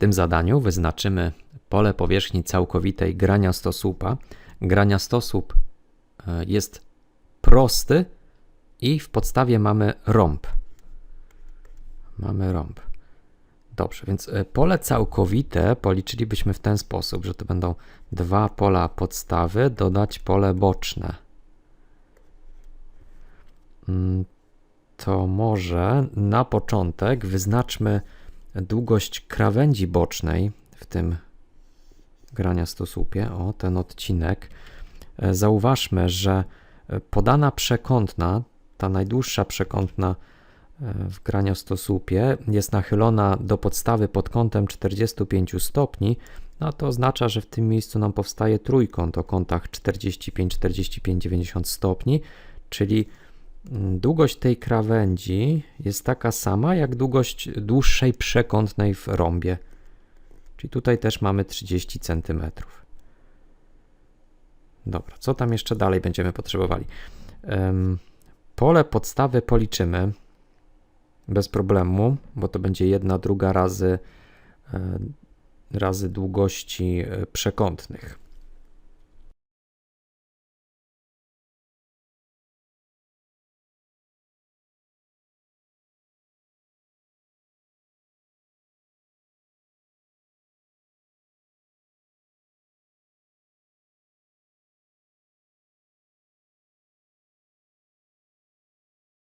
tym zadaniu wyznaczymy pole powierzchni całkowitej grania stosłupa. Grania stosłup e, jest prosty i w podstawie mamy rąb. Mamy rąb. Dobrze, więc e, pole całkowite policzylibyśmy w ten sposób, że to będą dwa pola podstawy dodać pole boczne. Mm, To może na początek wyznaczmy długość krawędzi bocznej w tym grania stosłupie. O, ten odcinek. E, Zauważmy, że e, podana przekątna, ta najdłuższa przekątna e, w graniostosłupie jest nachylona do podstawy pod kątem 45 stopni, no to oznacza, że w tym miejscu nam powstaje trójkąt o kątach 45, 45, 90 stopni, czyli długość tej krawędzi jest taka sama jak długość dłuższej przekątnej w rąbie. Czyli tutaj też mamy 30 cm. Dobra, co tam jeszcze dalej będziemy potrzebowali? Pole podstawy policzymy bez problemu, bo to będzie jedna druga razy, e, razy długości e, przekątnych.